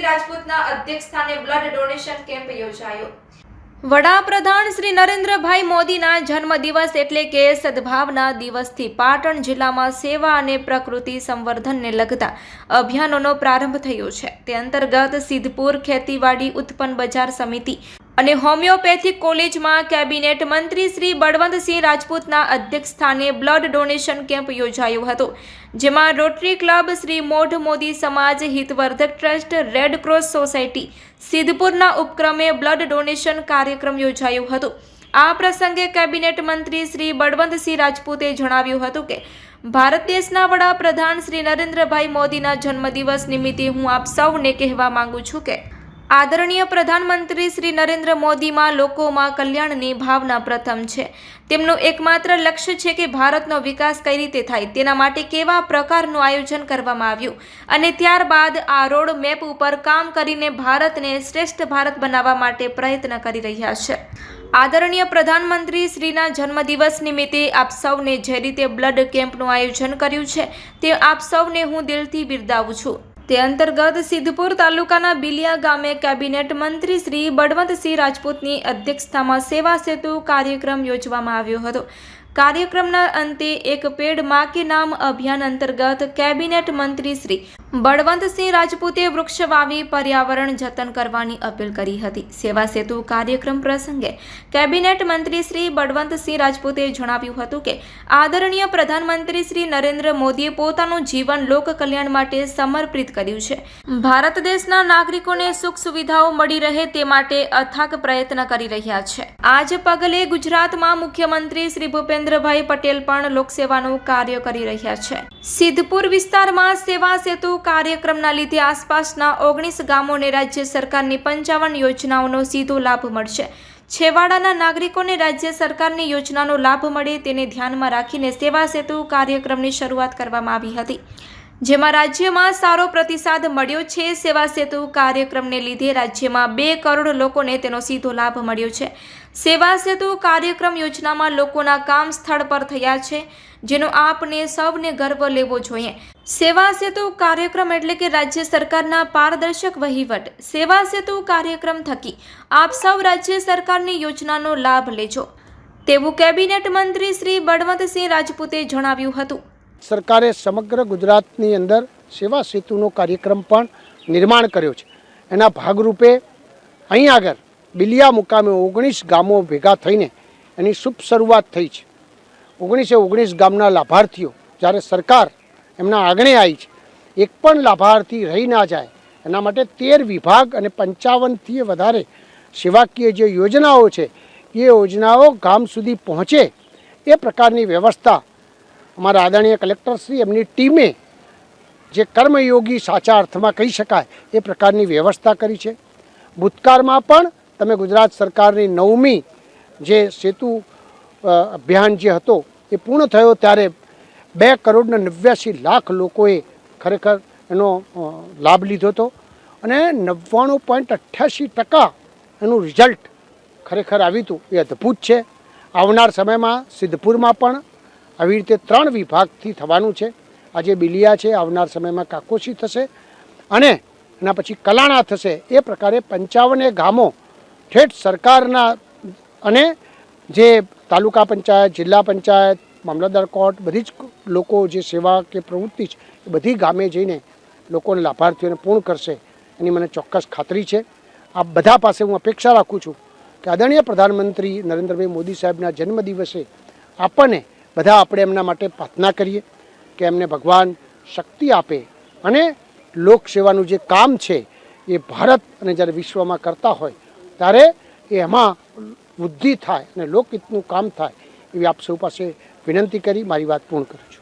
રાજપૂતના અધ્યક્ષસ્થાને blood donation camp યોજાયો. વડાપ્રધાન શ્રી નરેન્દ્રભાઈ મોદીના જન્મદિવસ એટલે કે સદભાવના દિવસથી પાટણ જિલ્લામાં સેવા અને પ્રકૃતિ સંવર્ધનને લગતા અભિયાનોનો પ્રારંભ થયો છે. તે અંતર્ગત સિદ્ધપુર ખેતીવાડી ઉત્પન્ન બજાર સમિતિ અને હોમિયોપેથિક કોલેજમાં કેબિનેટ મંત્રી શ્રી બળવંતસિંહ રાજપૂતના અધ્યક્ષસ્થાને બ્લડ ડોનેશન કેમ્પ યોજાયો હતો, જેમાં રોટરી ક્લબ શ્રી મોઢ મોદી સમાજ હિતવર્ધક ટ્રસ્ટ, રેડ ક્રોસ સોસાયટી, સિદ્ધપુરના ઉપક્રમે બ્લડ ડોનેશન કાર્યક્રમ યોજાયો હતો. આ પ્રસંગે કેબિનેટ મંત્રી શ્રી બળવંતસિંહ રાજપૂતે જણાવ્યું હતું કે, ભારત દેશના વડાપ્રધાન શ્રી નરેન્દ્રભાઈ મોદીના જન્મદિવસ નિમિત્તે હું આપ સૌને કહેવા માંગુ છું કે આદરણીય પ્રધાનમંત્રી શ્રી નરેન્દ્ર મોદીમાં લોકોમાં કલ્યાણની ભાવના પ્રથમ છે. તેમનું એકમાત્ર લક્ષ્ય છે કે ભારતનો વિકાસ કઈ રીતે થાય, તેના માટે કેવા પ્રકારનું આયોજન કરવામાં આવ્યું અને ત્યારબાદ આ રોડ મેપ ઉપર કામ કરીને ભારતને શ્રેષ્ઠ ભારત બનાવવા માટે પ્રયત્ન કરી રહ્યા છે. આદરણીય પ્રધાનમંત્રી શ્રીના જન્મદિવસ નિમિત્તે આપ સૌને જે રીતે બ્લડ કેમ્પનું આયોજન કર્યું છે, તે આપ સૌને હું દિલથી બિરદાવું છું. તે અંતર્ગત સિદ્ધપુર તાલુકાના બિલિયા ગામે કેબિનેટ મંત્રી શ્રી બળવંતસિંહ રાજપૂતની અધ્યક્ષતામાં સેવા સેતુ કાર્યક્રમ યોજવામાં આવ્યો હતો. કાર્યક્રમના અંતે એક પેડમાં કે નામ અભિયાન અંતર્ગત કેબિનેટ મંત્રી શ્રી બળવંતસિંહ રાજપૂતે વૃક્ષ વાવી પર્યાવરણ જતન કરવાની અપીલ કરી હતી. સેવા સેતુ કાર્યક્રમ પ્રસંગે કેબિનેટ મંત્રી શ્રી બળવંતસિંહ રાજપૂતે જણાવ્યું હતું કે, આદરણીય પ્રધાનમંત્રી શ્રી નરેન્દ્ર મોદીએ પોતાનું જીવન લોક કલ્યાણ માટે સમર્પિત કર્યું છે. ભારત દેશના નાગરિકોને સુખ સુવિધાઓ મળી રહે તે માટે અથાગ પ્રયત્ન કરી રહ્યા છે. આજ પગલે ગુજરાતમાં મુખ્યમંત્રી શ્રી ભૂપેન્દ્રભાઈ પટેલ પણ લોકસેવાનું કાર્ય કરી રહ્યા છે. સિદ્ધપુર વિસ્તારમાં સેવા સેતુ કાર્યક્રમના લીધે આસપાસના ઓગણીસ ગામોને રાજ્ય સરકારની પંચાવન યોજનાઓનો સીધો લાભ મળશે. છેવાડાના નાગરિકોને રાજ્ય સરકારની યોજનાનો લાભ મળે તેને ધ્યાનમાં રાખીને સેવા સેતુ કાર્યક્રમની શરૂઆત કરવામાં આવી હતી. જેમાં રાજ્યમાં સારો પ્રતિસાદ મળ્યો છે. સેવા સેતુ કાર્યક્રમને લીધે રાજ્યમાં બે કરોડ લોકોને તેનો સીધો લાભ મળ્યો છે. સેવા સેતુ કાર્યક્રમ યોજનામાં લોકોના કામ સ્થળ પર થયા છે, જેનો આપને સૌને ગર્વ લેવો જોઈએ. સેવા સેતુ કાર્યક્રમ એટલે કે રાજ્ય સરકારના પારદર્શક વહીવટ. સેવા સેતુ કાર્યક્રમ થકી આપ સૌ રાજ્ય સરકારની યોજનાનો લાભ લેજો. તેવું કેબિનેટ મંત્રી શ્રી બળવંતસિંહ રાજપૂતે જણાવ્યું હતું. સરકારે સમગ્ર ગુજરાતની અંદર સેવા સેતુનો કાર્યક્રમ પણ નિર્માણ કર્યો છે. એના ભાગરૂપે અહીં આગળ બિલિયા મુકામે ઓગણીસ ગામો ભેગા થઈને એની શુભ શરૂઆત થઈ છે. ઓગણીસે ઓગણીસ ગામના લાભાર્થીઓ જ્યારે સરકાર એમના આંગણે આવી છે, એક પણ લાભાર્થી રહી ના જાય, એના માટે તેર વિભાગ અને પંચાવનથી વધારે સેવાકીય જે યોજનાઓ છે, એ યોજનાઓ ગામ સુધી પહોંચે એ પ્રકારની વ્યવસ્થા અમારા આદરણીય કલેક્ટરશ્રી એમની ટીમે જે કર્મયોગી સાચા અર્થમાં કહી શકાય, એ પ્રકારની વ્યવસ્થા કરી છે. ભૂતકાળમાં પણ તમે ગુજરાત સરકારની નવમી જે સેતુ અભિયાન જે હતો, એ પૂર્ણ થયો ત્યારે બે કરોડને નવ્યાસી લાખ લોકોએ ખરેખર એનો લાભ લીધો હતો અને નવ્વાણું પોઈન્ટ અઠ્યાસી ટકા એનું રિઝલ્ટ ખરેખર આવ્યું હતું, એ અદ્ભુત છે. આવનાર સમયમાં સિદ્ધપુરમાં પણ આવી રીતે ત્રણ વિભાગથી થવાનું છે. આજે બિલિયા છે, આવનાર સમયમાં કાકોશી થશે અને એના પછી કલાણા થશે. એ પ્રકારે પંચાવને ગામો ઠેઠ સરકારના અને જે તાલુકા પંચાયત, જિલ્લા પંચાયત, મામલતદાર કોર્ટ બધી જ લોકો જે સેવા કે પ્રવૃત્તિ છે, એ બધી ગામે જઈને લોકોને લાભાર્થીઓને પૂર્ણ કરશે. એની મને ચોક્કસ ખાતરી છે. આ બધા પાસે હું અપેક્ષા રાખું છું કે આદરણીય પ્રધાનમંત્રી નરેન્દ્રભાઈ મોદી સાહેબના જન્મદિવસે આપણને બધા આપણે એમના માટે પ્રાર્થના કરીએ કે એમને ભગવાન શક્તિ આપે અને લોકસેવાનું જે કામ છે એ ભારત અને જ્યારે વિશ્વમાં કરતા હોય ત્યારે એમાં વૃદ્ધિ થાય અને લોકહિતનું કામ થાય એવી આપ સૌ પાસે વિનંતી કરી, મારી વાત પૂર્ણ કરું છું.